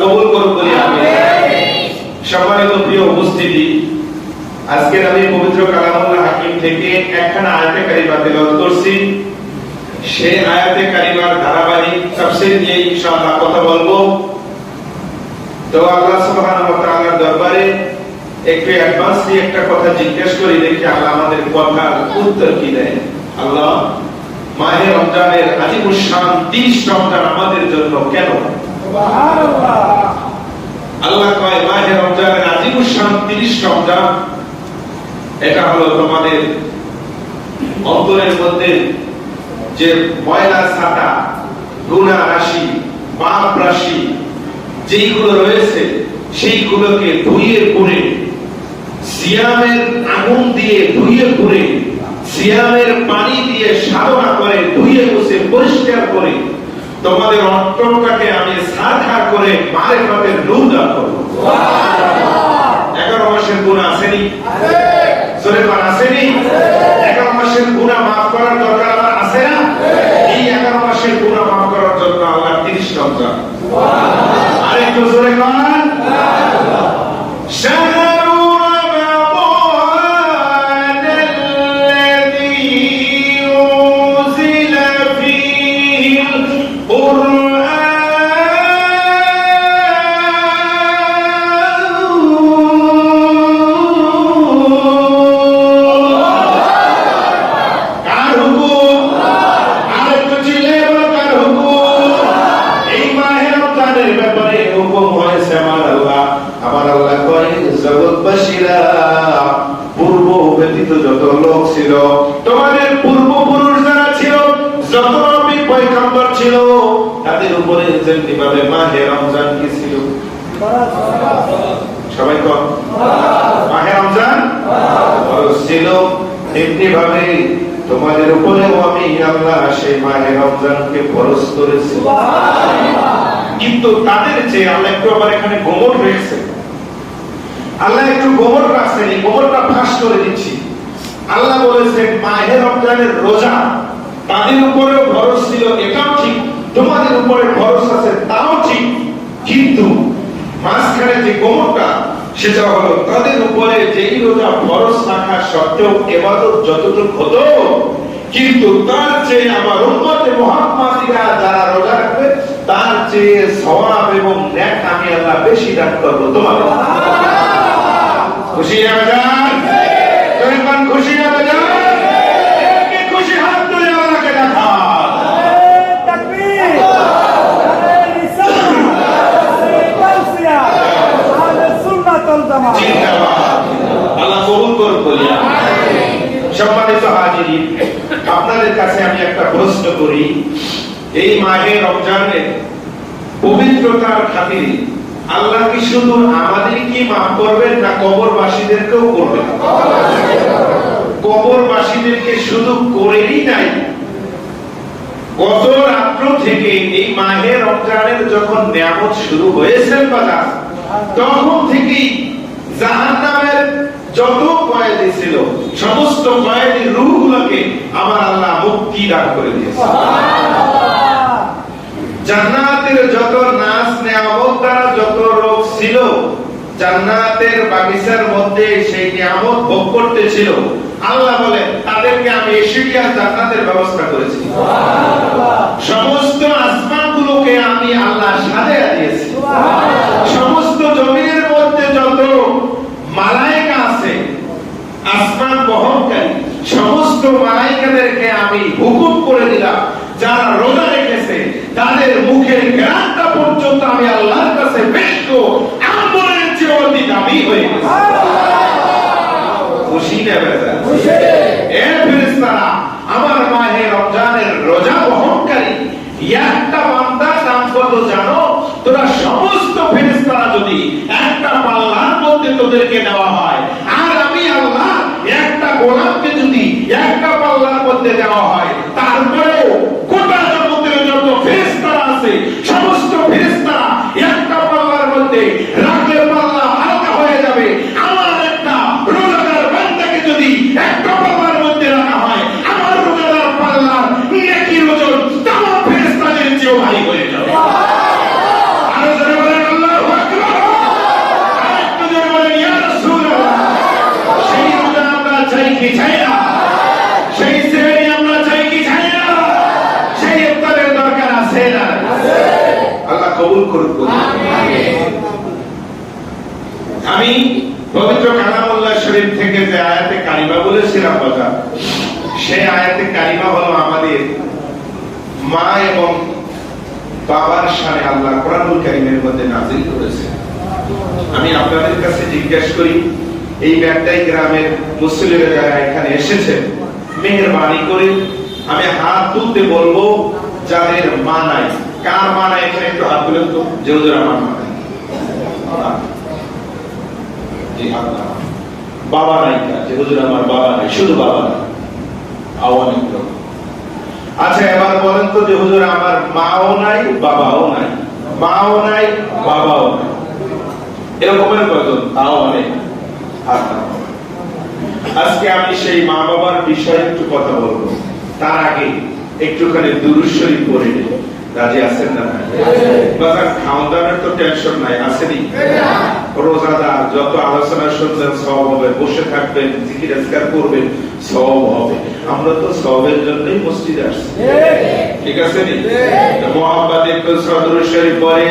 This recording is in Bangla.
কবুল করুন বলি সম্মানিত প্রিয় উপস্থিতি আজকের আমি পবিত্র কালামুল্লাহ হাকিম থেকে একখানা আয়াতে কারিমা তেলাওয়াত করছি। সেই আয়াতে কারিমার ধারাবাহিক তাফসীর নিয়ে ইনশাআল্লাহ কথা বলব। তো আল্লাহ সুবহানাহু ওয়া তাআলার দরবারে একটু অ্যাডভান্সলি একটা কথা জিজ্ঞেস করি দেখি আল্লাহ আমাদের কথার উত্তর কি দেয়। আল্লাহ মাহে রমজানের আজিমুস শান 30 রমজান আমাদের জন্য কেন? আল্লাহ কয় মাহে রমজানের আজিমুস শান 30 রমজান। এটা হলো তোমাদের অন্তরের মধ্যে যে ময়লা, ছাতা গুণা রাশি পাপ রাশি, যেইগুলো রয়েছে, সেইগুলোকে ধুইয়ে পুড়ে, সিয়ামের আগুন দিয়ে ধুইয়ে পুড়ে, সিয়ামের পানি দিয়ে সাধনা করে ধুইয়ে বসে পরিষ্কার করে তোমাদের অন্তরটাকে আমি সাধা করে মারে পাপের নূর দান করব। এগারো মাসের গুণ আসেনি। জোরে পার আসেনি? এগারো মাসের গুণা মাফ করার দরকার আছে না? এই পূর্ব ব্যতীত যত লোক ছিল, তোমাদের পূর্বপুরুষ যারা ছিল, যত নবী পয়গম্বর ছিল, তাদের উপরে যেমনি ভাবে মাহে রমজান কি ছিল? সবাই মাহে রমজান ছিল। তেমনি ভাবে তোমাদের উপরেও আমি আল্লাহ সেই মাহে রমজানকে ফরজ করেছি। কিন্তু তাদের চেয়ে আল্লাহ একটু আবার এখানে গোমর রয়েছে আল্লাহ একটু গোমর রাখছেন, এই গোমরটা ফাঁস করে দিচ্ছি। আল্লাহ বলেছেন, মাহে রমজানের রোজা তাদের উপরেও ভরস ছিল, এটাও ঠিক। তোমাদের উপরে ভরস আছে, তাও ঠিক। কিন্তু মাঝখানে যে গোমরটা সেটা হলো তাদের উপরে যেই রোজা ফরজ রাখা সত্ত্বেও এবাদত যতটুকু হতো, কিন্তু তার চেয়ে আমার উম্মতে মুহাম্মাদিরা যারা রোজা রাখবে তার চেয়ে সওয়াব এবং ন্যাক আমি আল্লাহ বেশি দান করব। তোমাদের খুশি জনগণ খুশি খুশি হাত তুলে আল্লাহকে দেখান আল্লাহ কবুল করুন বলিয়া। সম্মানিত হাজিরিন আপনাদের কাছে আমি একটা প্রশ্ন করি। এই মাহে রমজানের পবিত্রতার খাতিরে আল্লাহ কি শুধু আমাদের কি মাফ করবেন না কবরবাসীদেরকেও করবেন? কবরবাসীদেরকে শুধু করেই নাই গত রাত্র থেকে এই মাহে রমজানের যখন নিয়ামত শুরু হয়েছে বাজার তখন থেকেই জাহান্নামের যত কয়েদি ছিল, সমস্ত কয়েদি রূহগুলোকে আমার আল্লাহ মুক্তি দান করে দিয়েছে। জান্নাতের যত নাচ নিয়ামত দ্বারা যত রোগ ছিল জান্নাতের বাগিচার মধ্যে সেই নিয়ামত ভোগ করতেছিল। আল্লাহ বলে তাদেরকে আমি এশিয়া জান্নাতের ব্যবস্থা করেছি। সমস্ত আসমানগুলোকে আমি আল্লাহ সাজায়া দিয়েছি। সমস্ত জমিনের মধ্যে যত মালাইকা আছে আসমান বহনকারী সমস্ত মালাইকাদেরকে আমি হুকুম করে দিলাম যারা রোজা রেখেছে তাদের মুখের গ্রানটা পর্যন্ত আমি আল্লাহর কাছে ব্যক্ত আমলের চেয়ে অতি দামি হয়ে গেছে খুশি না বেজা এ ফেরেশতারা আমার মাহে রমজানের রোজা বহনকারী একটা বান্দা দাম কত জানো তোরা সমস্ত ফেরেশতারা যদি একটা পাল্লার মধ্যে দেওয়া হয়। আর আমি আল্লাহ একটা গোলাপকে যদি একটা পাল্লার মধ্যে দেওয়া হয় চাই কি চাই না? সেই শ্রেণি আমরা চাই কি চাই না? সেই ইফতারের দরকার আছে না? আল্লাহ কবুল করুক আমি পবিত্র কালামুল্লাহ শরীফ থেকে যে আয়াতে কারিমা বলেছিলাম কথা সেই আয়াতে কারিমা হলো আমাদের মা এবং বাবার সামনে আল্লাহ কোরআনুল কারিমের মধ্যে নাজিল করেছে। আমি আপনাদের কাছে জিজ্ঞেস করি এই ব্যাগটাই গ্রামের মুসলিমেরা যারা এখানে এসেছেন মেহরবানি করে আমি হাত তুলতে বলব, যাদের মা নাই। কার মা নাই এখানে একটু হাত তুলেন তো। যে আমার মা নাই। বাবা নাই। আমার বাবা নাই শুধু বাবা নাই। আওয়ামী আচ্ছা এবার বলেন তো যে হুজুর আমার মাও নাই, বাবাও নাই। মাও নাই, বাবাও নাই। এরকমের কয়জন? তাও অনেক। হাত আজকে আমি সেই মা বাবার বিষয়ে একটু কথা বলব। তার আগে একটুখানি দুরুশ্বরী পড়ে নিই রাজি আছেন না? বাজার খাওয়া দাওয়ার তো টেনশন নাই আসেনি? রোজাদার যত আলোচনা শুনছেন সব হবে। বসে থাকবেন জিকির আজকার করবেন সব হবে। আমরা তো সবের জন্যই মসজিদে আসছি। ঠিক আছে নি? মোহাম্মদ একটু সদরুশ্বরী পরে